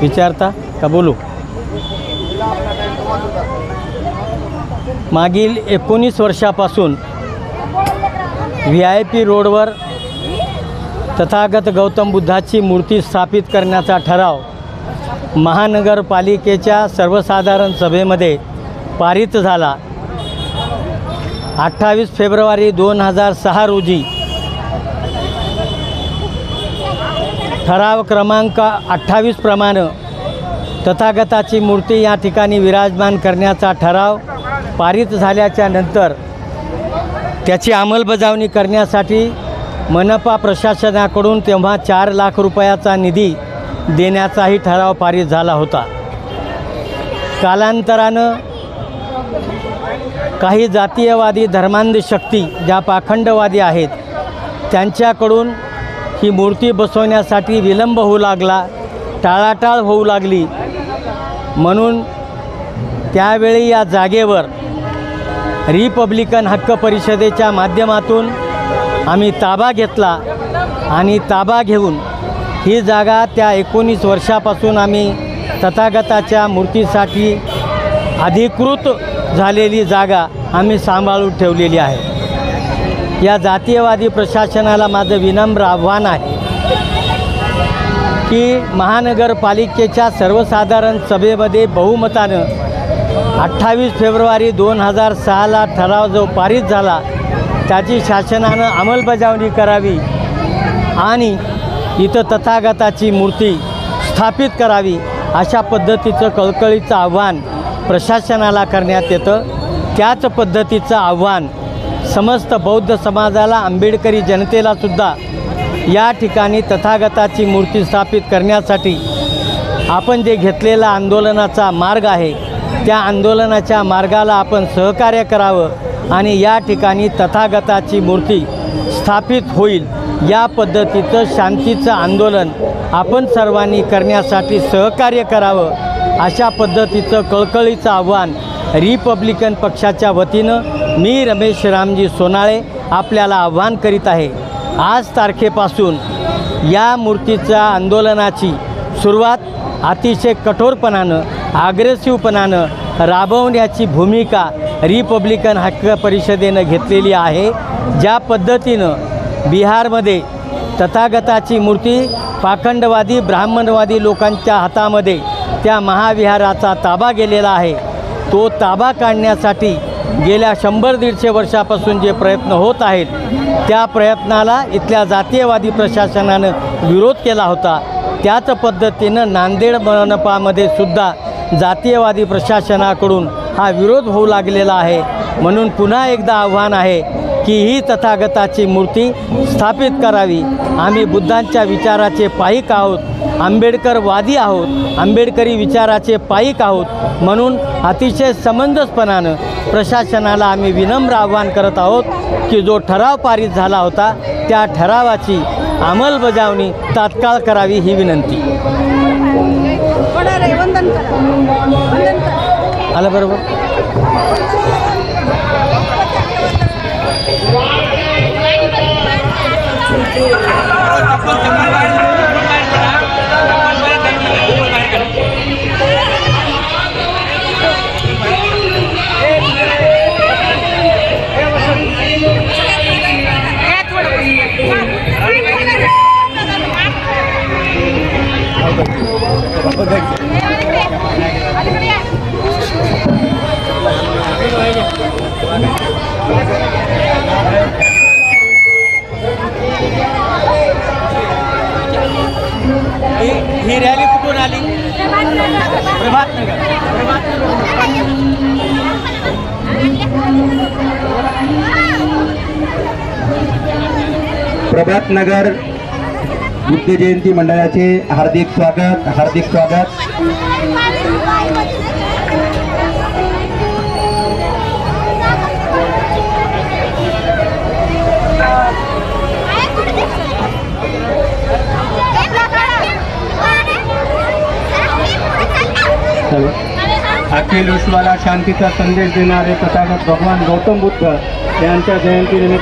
विचारता का बोलू? मागील एकोणीस वर्षापासून व्ही आय पी रोडवर तथागत गौतम बुद्धाची मूर्ती स्थापित करण्याचा ठराव महानगरपालिकेच्या सर्वसाधारण सभेमध्ये पारित झाला. अठ्ठावीस फेब्रुवारी दोन हजार सहा रोजी ठराव क्रमांक अठ्ठावीसप्रमाणं तथागताची मूर्ती या ठिकाणी विराजमान करण्याचा ठराव पारित झाल्याच्यानंतर त्याची अंमलबजावणी करण्यासाठी मनपा प्रशासनाकडून तेव्हा चार लाख रुपयाचा निधी देण्याचाही ठराव पारित झाला होता. कालांतरानं काही जातीयवादी धर्मांध शक्ती ज्या पाखंडवादी आहेत त्यांच्याकडून ही मूर्ती बसवण्यासाठी विलंब होऊ लागला टाळाटाळ होऊ लागली. म्हणून त्यावेळी या जागेवर रिपब्लिकन हक्क परिषदेच्या माध्यमातून आम्ही ताबा घेतला आणि ताबा घेऊन ही जागा त्या एकोणीस वर्षापासून आम्ही तथागताच्या मूर्तीसाठी अधिकृत झालेली जागा आम्ही सांभाळून ठेवलेली आहे. या जातीयवादी प्रशासनाला माझं विनम्र आव्हान आहे की महानगरपालिकेच्या सर्वसाधारण सभेमध्ये बहुमतानं अठ्ठावीस फेब्रुवारी दोन हजार सहाला ठराव जो पारित झाला त्याची शासनानं अंमलबजावणी करावी आणि इथं तथागताची मूर्ती स्थापित करावी अशा पद्धतीचं कळकळीचं आव्हान प्रशासनाला करण्यात येतं. त्याच पद्धतीचं आव्हान समस्त बौद्ध समाजाला आंबेडकरी जनतेलासुद्धा या ठिकाणी तथागताची मूर्ती स्थापित करण्यासाठी आपण जे घेतलेला आंदोलनाचा मार्ग आहे त्या आंदोलनाच्या मार्गाला आपण सहकार्य करावं आणि या ठिकाणी तथागताची मूर्ती स्थापित होईल या पद्धतीचं शांतीचं आंदोलन आपण सर्वांनी करण्यासाठी सहकार्य करावं अशा पद्धतीचं कळकळीचं आव्हान रिपब्लिकन पक्षाच्या वतीनं मी रमेश रामजी सोनाळे आपल्याला आव्हान करीत आहे. आज तारखेपासून या मूर्तीच्या आंदोलनाची सुरुवात अतिशय कठोरपणानं आग्रेसिव्हपणानं राबवण्याची भूमिका रिपब्लिकन हक्क परिषदेनं घेतलेली आहे. ज्या पद्धतीनं बिहारमध्ये तथागताची मूर्ती पाखंडवादी ब्राह्मणवादी लोकांच्या हातामध्ये त्या महाविहाराचा ताबा गेलेला आहे. तो ताबा काढण्यासाठी गेल्या शंभर दीडशे वर्षापासून जे प्रयत्न होत आहेत त्या प्रयत्नाला इथल्या जातीयवादी प्रशासनानं विरोध केला होता. त्याच पद्धतीनं नांदेड मनपामध्ये सुद्धा जातीयवादी प्रशासनाकडून हा विरोध होऊ लागलेला आहे. म्हणून पुन्हा एकदा आव्हान आहे की ही तथागताची मूर्ती स्थापित करावी. आम्ही बुद्धांच्या विचाराचे पाईक आहोत. आंबेडकरवादी आहोत आंबेडकरी विचाराचे पायिक आहोत म्हणून अतिशय समंजसपणानं प्रशासनाला आम्ही विनम्र आव्हान करत आहोत की जो ठराव पारित झाला होता त्या ठरावाची अंमलबजावणी तात्काळ करावी ही विनंती. आलं बरोबर? ही ही रॅली कुठून आली? प्रभात नगर प्रभात नगर बुद्ध जयंती मंडळाचे हार्दिक स्वागत हार्दिक स्वागत. अखिल विश्वाला शांतीचा संदेश देणारे तथागत भगवान गौतम बुद्ध यांच्या जयंतीनिमित्त